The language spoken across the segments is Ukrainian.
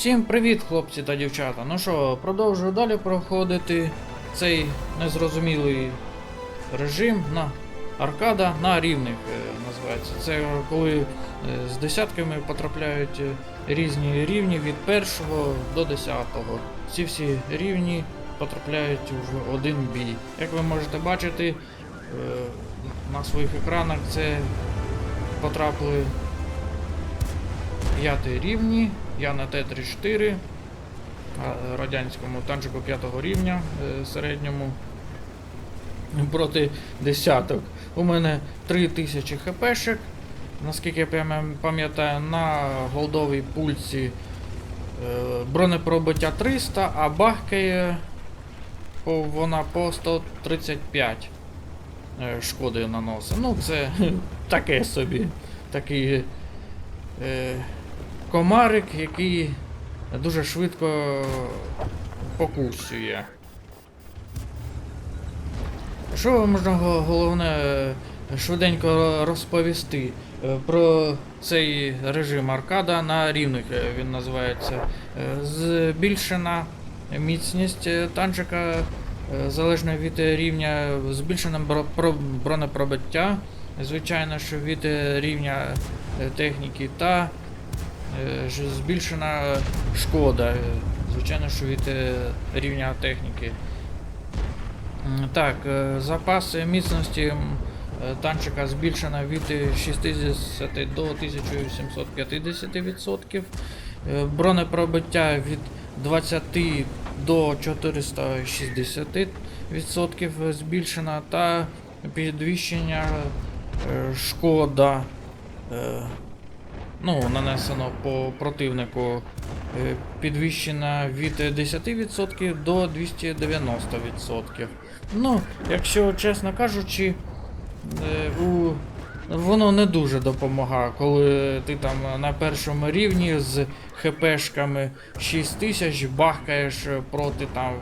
Всім привіт, хлопці та дівчата. Ну що, продовжую далі проходити цей незрозумілий режим на аркада на рівних е, називається. Це коли е, з десятками потрапляють е, різні рівні від першого до десятого. Ці всі рівні потрапляють в один бій. Як ви можете бачити на своїх екранах, це потрапили п'ятий рівні. Я на Т-34, а, радянському танчику п'ятого рівня е, середньому проти десяток. У мене 3000 хпшек. Наскільки я пам'ятаю, на голдовій пульці е, бронепробиття 300, а бахкає вона по 135 е, шкоди наносить. Ну, це таке собі. Такий комарик, який дуже швидко покусює. Що можна головне е, швиденько розповісти е, про цей режим аркада на рівних е, він називається. Збільшена міцність танчика залежно від рівня, збільшене бронепробиття, звичайно, що від рівня техніки та збільшена шкода, е, звичайно, що від е, рівня техніки. Так, е, запас міцності е, танчика збільшено від е, 60 до 1750%. Е, Бронепробиття від 20 до 460% збільшено та підвищення е, шкода е, ну, нанесено по противнику е, підвищена від 10% до 290%. Ну, якщо чесно кажучи, е, у... воно не дуже допомагає, коли ти там на першому рівні з хпшками 6000 бахкаєш проти там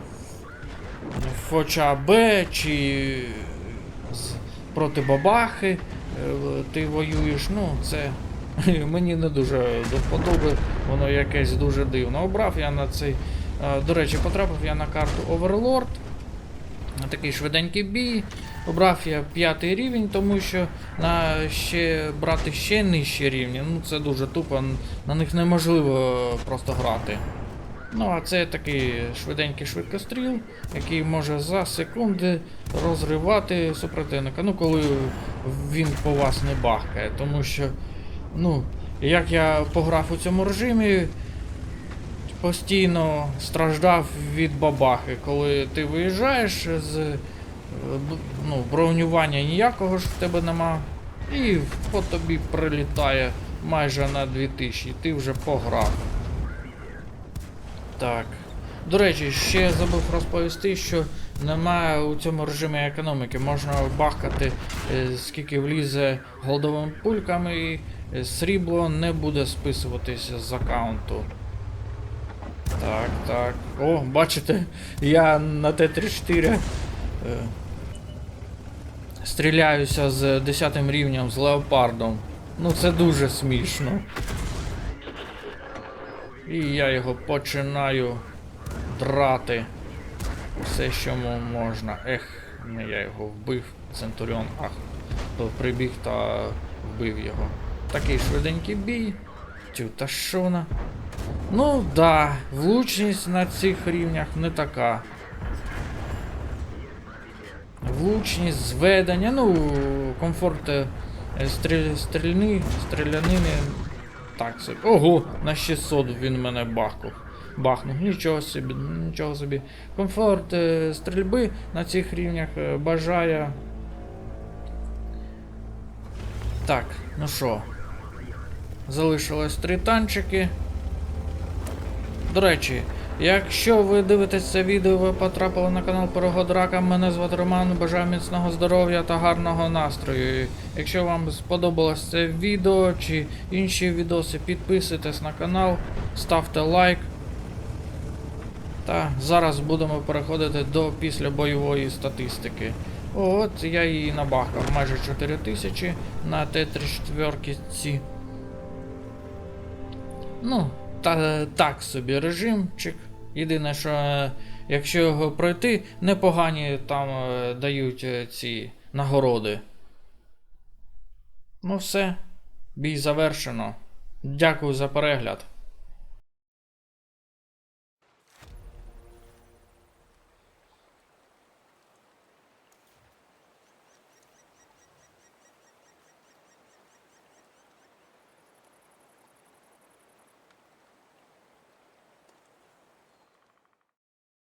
Фоча Б чи проти бабахи. е, Ти воюєш, ну це мені не дуже до вподоби, воно якесь дуже дивно. Обрав я на цей. е, До речі, потрапив я на карту Overlord. Такий швиденький бій. Обрав я п'ятий рівень, тому що на ще брати ще нижчі рівні, ну це дуже тупо, на них неможливо просто грати. Ну, а це такий швиденький швидкостріл, який може за секунди розривати супротивника. Ну, коли він по вас не бахкає. Тому що, ну, як я пограв у цьому режимі, постійно страждав від бабахи. Коли ти виїжджаєш з е, ну, бронювання ніякого ж в тебе нема. І по тобі прилітає майже на 2000, і ти вже пограв. Так. До речі, ще забув розповісти, що немає у цьому режимі економіки. Можна бахкати е, скільки влізе голдовими пульками, і срібло не буде списуватися з аккаунту. Так, так. О, бачите, я на Т-34 е, стріляюся з 10 рівнем з леопардом. Ну це дуже смішно. І я його починаю драти. Все, що можна. Ех, я його вбив. Центуріон, ах, то прибіг та вбив його. Такий швиденький бій. Тю, та? Ну да, влучність на цих рівнях не така. Влучність, зведення, ну, комфорт е, стріль, стрільни, стрілянини. Так собі. Ого, на 600 він мене бахнув. Бахнув. Нічого собі, нічого собі. Комфорт е, стрільби на цих рівнях е, бажає. Так, ну що. Залишилось три танчики. До речі, якщо ви дивитесь це відео, ви потрапили на канал Порогод Рака, мене звати Роман, бажаю міцного здоров'я та гарного настрою. Якщо вам сподобалось це відео чи інші відоси, підписуйтесь на канал, ставте лайк. Та зараз будемо переходити до післябойової статистики. От я її набахав майже 4000 на Т-34. Ну, та, так собі режимчик. Єдине, що якщо його пройти, непогані там е, дають е, ці нагороди. Ну все, бій завершено. Дякую за перегляд.